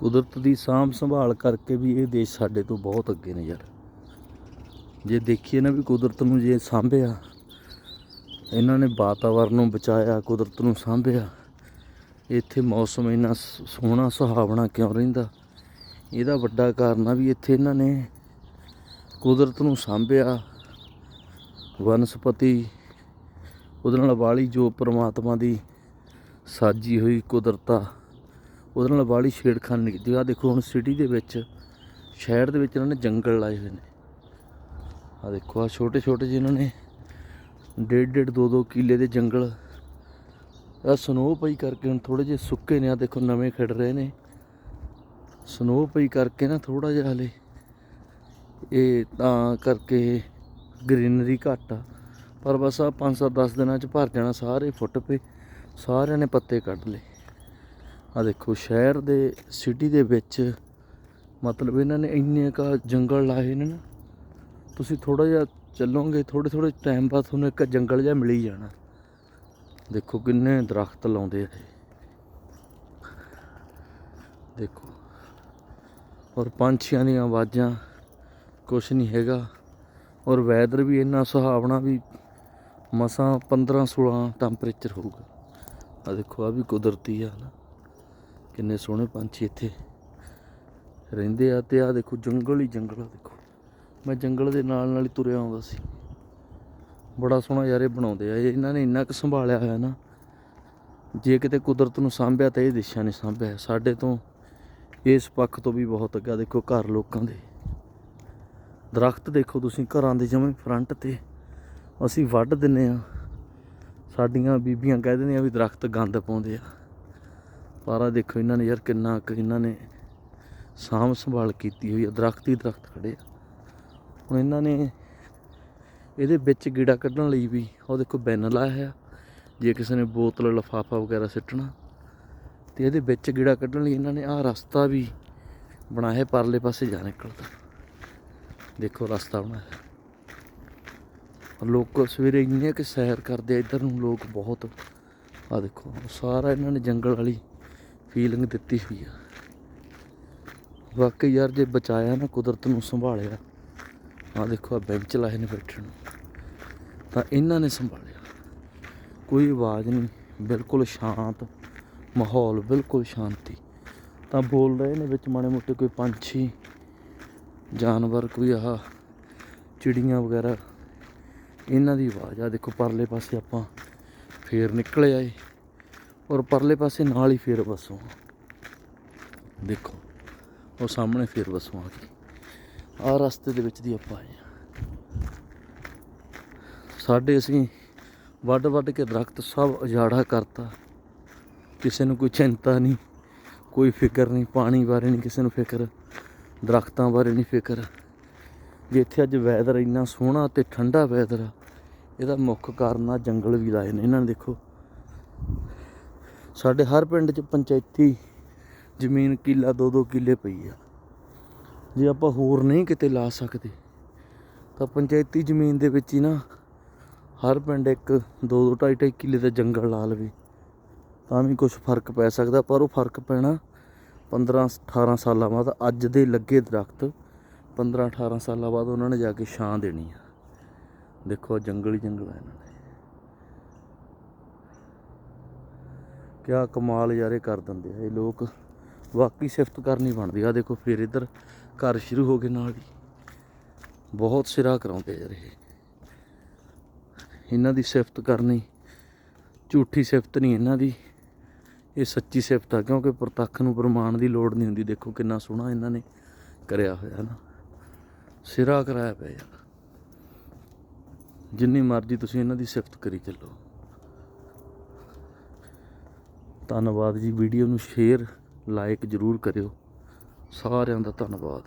ਕੁਦਰਤ ਦੀ ਸਾਂਭ ਸੰਭਾਲ ਕਰਕੇ ਵੀ ਇਹ ਦੇਸ਼ ਸਾਡੇ ਤੋਂ ਬਹੁਤ ਅੱਗੇ ਨੇ ਯਾਰ। ਜੇ ਦੇਖੀਏ ਨਾ ਵੀ ਕੁਦਰਤ ਨੂੰ ਜੇ ਸਾਂਭਿਆ, ਇਹਨਾਂ ਨੇ ਵਾਤਾਵਰਨ ਨੂੰ ਬਚਾਇਆ, ਕੁਦਰਤ ਨੂੰ ਸਾਂਭਿਆ, ਇੱਥੇ ਮੌਸਮ ਇੰਨਾ ਸ- ਸੋਹਣਾ, ਸੁਹਾਵਣਾ ਕਿਉਂ ਰਹਿੰਦਾ? ਇਹਦਾ ਵੱਡਾ ਕਾਰਨ ਆ ਵੀ ਇੱਥੇ ਇਹਨਾਂ ਨੇ ਕੁਦਰਤ ਨੂੰ ਸਾਂਭਿਆ, ਵਨਸਪਤੀ, ਉਹਦੇ ਨਾਲ ਵਾਲੀ ਜੋ ਪ੍ਰਮਾਤਮਾ ਦੀ ਸਾਜੀ ਹੋਈ ਕੁਦਰਤ ਆ ਉਹਦੇ ਨਾਲ ਵਾਲੀ ਛੇੜਖਾਨੀ ਨਹੀਂ ਕੀਤੀ। ਆ ਦੇਖੋ ਹੁਣ ਸਿਟੀ ਦੇ ਵਿੱਚ, ਸ਼ਹਿਰ ਦੇ ਵਿੱਚ ਇਹਨਾਂ ਨੇ ਜੰਗਲ ਲਾਏ ਹੋਏ ਨੇ। ਆ ਦੇਖੋ ਆ ਛੋਟੇ ਛੋਟੇ ਜਿਹੇ ਇਹਨਾਂ ਨੇ, ਡੇਢ ਡੇਢ ਦੋ ਦੋ ਕਿੱਲੇ ਦੇ ਜੰਗਲ। ਆ ਸਨੋ ਪਈ ਕਰਕੇ ਹੁਣ ਥੋੜੇ ਜਿਹੇ ਸੁੱਕੇ ਨੇ ਆ ਦੇਖੋ ਨਵੇਂ ਖਿੜ ਰਹੇ ਨੇ। ਸਨੋ ਪਈ ਕਰਕੇ ਨਾ ਥੋੜਾ ਜਿਹਾ ਹਲੇ ਇਹ ਤਾਂ ਕਰਕੇ ਗ੍ਰੀਨਰੀ ਘੱਟ ਆ। ਪਰ ਬਸ ਆ 5-10 ਦਿਨਾਂ ਚ ਭਰ ਜਾਣਾ, ਸਾਰੇ ਫੁੱਟ ਪਏ, ਸਾਰਿਆਂ ਨੇ ਪੱਤੇ ਕੱਢ ਲਏ। ਆ ਦੇਖੋ, ਸ਼ਹਿਰ ਦੇ ਸਿਟੀ ਦੇ ਵਿੱਚ ਮਤਲਬ ਇਹਨਾਂ ਨੇ ਇੰਨੇ ਕਾ ਜੰਗਲ ਲਾਏ ਨੇ ਨਾ, ਤੁਸੀਂ ਥੋੜਾ ਜਿਹਾ ਚੱਲੋਗੇ ਥੋੜੇ ਥੋੜੇ ਟਾਈਮ ਬਾਅਦ ਤੁਹਾਨੂੰ ਇੱਕ ਜੰਗਲ ਜਿਹਾ ਮਿਲ ਹੀ ਜਾਣਾ। ਦੇਖੋ ਕਿੰਨੇ ਦਰਖਤ ਲਾਉਂਦੇ ਆ। ਇਹ ਦੇਖੋ, ਔਰ ਪੰਛੀਆਂ ਦੀਆਂ ਆਵਾਜ਼ਾਂ ਕੁਛ ਨਹੀਂ ਹੈਗਾ, ਔਰ ਵੈਦਰ ਵੀ ਇੰਨਾ ਸੁਹਾਵਣਾ ਵੀ ਮਸਾਂ 15 16 ਟੈਂਪਰੇਚਰ ਹੋਊਗਾ। ਆ ਦੇਖੋ ਆ ਵੀ ਕੁਦਰਤੀ ਆ। ਨਾ ਕਿੰਨੇ ਸੋਹਣੇ ਪੰਛੀ ਇੱਥੇ ਰਹਿੰਦੇ ਆ ਤੇ ਆ ਦੇਖੋ ਜੰਗਲ ਹੀ ਜੰਗਲ ਆ ਦੇਖੋ। ਮੈਂ ਜੰਗਲ ਦੇ ਨਾਲ ਨਾਲ ਹੀ ਤੁਰਿਆ ਆਉਂਦਾ ਸੀ। ਬੜਾ ਸੋਹਣਾ ਯਾਰ ਬਣਾਉਂਦੇ ਆ। ਇਹਨਾਂ ਨੇ ਇੰਨਾ ਕੁ ਸੰਭਾਲਿਆ ਹੋਇਆ ਨਾ, ਜੇ ਕਿਤੇ ਕੁਦਰਤ ਨੂੰ ਸਾਂਭਿਆ ਤਾਂ ਇਹ ਦਿਸ਼ਾ ਨੇ ਸਾਂਭਿਆ। ਸਾਡੇ ਤੋਂ ਇਸ ਪੱਖ ਤੋਂ ਵੀ ਬਹੁਤ ਅੱਗਾ ਦੇਖੋ ਘਰ ਲੋਕਾਂ ਦੇ। ਦਰਖਤ ਦੇਖੋ ਤੁਸੀਂ, ਘਰਾਂ ਦੇ ਜਮੇ ਫਰੰਟ ਤੇ। ਅਸੀਂ ਵੱਢ ਦਿੰਨੇ ਆ। ਸਾਡੀਆਂ ਬੀਬੀਆਂ ਕਹਿ ਦਿੰਦੀਆਂ ਵੀ ਦਰਖਤ ਗੰਦ ਪਾਉਂਦੇ ਆ। ਪਰ ਦੇਖੋ ਇਹਨਾਂ ਨੇ ਯਾਰ ਕਿੰਨਾ ਕੁ ਇਹਨਾਂ ਨੇ ਸਾਂਭ ਸੰਭਾਲ ਕੀਤੀ ਹੋਈ ਆ, ਦਰਖਤ ਹੀ ਦਰਖਤ ਖੜੇ ਆ। ਹੁਣ ਇਹਨਾਂ ਨੇ ਇਹਦੇ ਵਿੱਚ ਗੀੜਾ ਕੱਢਣ ਲਈ ਵੀ ਉਹ ਦੇਖੋ ਬੈਨ ਲਾਇਆ ਹੋਇਆ, ਜੇ ਕਿਸੇ ਨੇ ਬੋਤਲ, ਲਿਫਾਫਾ ਵਗੈਰਾ ਸਿੱਟਣਾ, ਤੇ ਇਹਦੇ ਵਿੱਚ ਗੀੜਾ ਕੱਢਣ ਲਈ ਇਹਨਾਂ ਨੇ ਆਹ ਰਸਤਾ ਵੀ ਬਣਾਇਆ, ਪਰਲੇ ਪਾਸੇ ਜਾ ਨਿਕਲਦਾ। ਦੇਖੋ ਰਸਤਾ ਬਣਾਇਆ। ਲੋਕ ਸਵੇਰੇ ਇੰਨੇ ਕਿ ਸੈਰ ਕਰਦੇ ਆ, ਇੱਧਰ ਨੂੰ ਲੋਕ ਬਹੁਤ ਆ ਦੇਖੋ, ਸਾਰਾ ਇਹਨਾਂ ਨੇ ਜੰਗਲ ਵਾਲੀ ਫੀਲਿੰਗ ਦਿੱਤੀ ਹੋਈ ਆ। ਵਾਕਈ ਯਾਰ, ਜੇ ਬਚਾਇਆ ਨਾ ਕੁਦਰਤ ਨੂੰ ਸੰਭਾਲਿਆ ਆ ਦੇਖੋ ਆ ਬੈਂਚ ਲਾਏ ਨੇ ਬੈਠਣ ਨੂੰ, ਤਾਂ ਇਹਨਾਂ ਨੇ ਸੰਭਾਲਿਆ। ਕੋਈ ਆਵਾਜ਼ ਨਹੀਂ, ਬਿਲਕੁਲ ਸ਼ਾਂਤ ਮਾਹੌਲ, ਬਿਲਕੁਲ ਸ਼ਾਂਤੀ। ਤਾਂ ਬੋਲ ਰਹੇ ਨੇ ਵਿੱਚ ਮਾੜੇ ਮੋਟੇ ਕੋਈ ਪੰਛੀ, ਜਾਨਵਰ, ਕੋਈ ਆਹ ਚਿੜੀਆਂ ਵਗੈਰਾ। ਇਹਨਾਂ ਦੀ ਆਵਾਜ਼ ਆ, ਦੇਖੋ, ਪਰਲੇ ਪਾਸੇ ਆਪਾਂ ਫੇਰ ਨਿਕਲੇ ਆਏ। ਔਰ ਪਰਲੇ ਪਾਸੇ ਨਾਲ ਹੀ ਫੇਰ ਵਸੋਂ ਦੇਖੋ, ਉਹ ਸਾਹਮਣੇ ਫੇਰ ਵਸੋਂ ਆ ਗਈ ਆਹ ਰਸਤੇ ਦੇ ਵਿੱਚ ਦੀ ਆਪਾਂ ਆਏ ਹਾਂ। ਸਾਡੇ ਅਸੀਂ ਵੱਡ ਵੱਡ ਕੇ ਦਰਖਤ ਸਭ ਉਜਾੜਾ ਕਰਤਾ। ਕਿਸੇ ਨੂੰ ਕੋਈ ਚਿੰਤਾ ਨਹੀਂ, ਕੋਈ ਫਿਕਰ ਨਹੀਂ, ਪਾਣੀ ਬਾਰੇ ਨਹੀਂ ਕਿਸੇ ਨੂੰ ਫਿਕਰ, ਦਰਖਤਾਂ ਬਾਰੇ ਨਹੀਂ ਫਿਕਰ। ਜੇ ਇੱਥੇ ਅੱਜ ਵੈਦਰ ਇੰਨਾ ਸੋਹਣਾ ਤੇ ਠੰਡਾ ਵੈਦਰ ਆ, ਇਹਦਾ ਮੁੱਖ ਕਾਰਨ ਆ ਜੰਗਲ ਵੀ ਲਾਏ ਨੇ। ਇਹਨਾਂ ਨੇ ਦੇਖੋ ਸਾਡੇ ਹਰ ਪਿੰਡ 'ਚ ਪੰਚਾਇਤੀ ਜ਼ਮੀਨ ਕਿੱਲਾ, ਦੋ ਦੋ ਕਿੱਲੇ ਪਈ ਆ। ਜੇ ਆਪਾਂ ਹੋਰ ਨਹੀਂ ਕਿਤੇ ਲਾ ਸਕਦੇ, ਤਾਂ ਪੰਚਾਇਤੀ ਜ਼ਮੀਨ ਦੇ ਵਿੱਚ ਹੀ ਨਾ ਹਰ ਪਿੰਡ ਇੱਕ ਦੋ ਦੋ, ਢਾਈ ਢਾਈ ਕਿੱਲੇ ਦਾ ਜੰਗਲ ਲਾ ਲਵੇ। ਤਾਂ ਵੀ ਕੁਝ ਫ਼ਰਕ ਪੈ ਸਕਦਾ, ਪਰ ਉਹ ਫ਼ਰਕ ਪੈਣਾ 15 18 ਸਾਲਾਂ ਬਾਅਦ, ਅੱਜ ਦੇ ਲੱਗੇ ਦਰਖਤ 15 18 ਸਾਲਾਂ ਬਾਅਦ ਉਹਨਾਂ ਨੇ ਜਾ ਕੇ ਛਾਂ ਦੇਣੀ ਆ। ਦੇਖੋ ਜੰਗਲ ਹੀ ਜੰਗਲ ਆ ਇਹਨਾਂ ਕਿਆ ਕਮਾਲ ਯਾਰੇ ਕਰ ਦਿੰਦੇ ਆ ਇਹ ਲੋਕ। ਵਾਕਈ ਸਿਫਤ ਕਰਨੀ ਬਣਦੀ ਆ। ਦੇਖੋ ਫਿਰ ਇੱਧਰ ਘਰ ਸ਼ੁਰੂ ਹੋ ਗਏ ਨਾਲ ਹੀ। ਬਹੁਤ ਸਿਰਾ ਕਰਾਉਂਦੇ ਯਾਰ ਇਹ। ਇਹਨਾਂ ਦੀ ਸਿਫਤ ਕਰਨੀ, ਝੂਠੀ ਸਿਫਤ ਨਹੀਂ ਇਹਨਾਂ ਦੀ। ਇਹ ਸੱਚੀ ਸਿਫਤ ਆ, ਕਿਉਂਕਿ ਪ੍ਰਤੱਖ ਨੂੰ ਪ੍ਰਮਾਣ ਦੀ ਲੋੜ ਨਹੀਂ ਹੁੰਦੀ। ਦੇਖੋ ਕਿੰਨਾ ਸੋਹਣਾ ਇਹਨਾਂ ਨੇ ਕਰਿਆ ਹੋਇਆ ਨਾ। ਸਿਰਾ ਕਰਾਇਆ ਪਿਆ ਯਾਰ। ਜਿੰਨੀ ਮਰਜ਼ੀ ਤੁਸੀਂ ਇਹਨਾਂ ਦੀ ਸਿਫਤ ਕਰੀ ਚੱਲੋ। ਧੰਨਵਾਦ ਜੀ। ਵੀਡੀਓ ਨੂੰ ਸ਼ੇਅਰ ਲਾਈਕ ਜ਼ਰੂਰ ਕਰਿਓ। ਸਾਰਿਆਂ ਦਾ ਧੰਨਵਾਦ।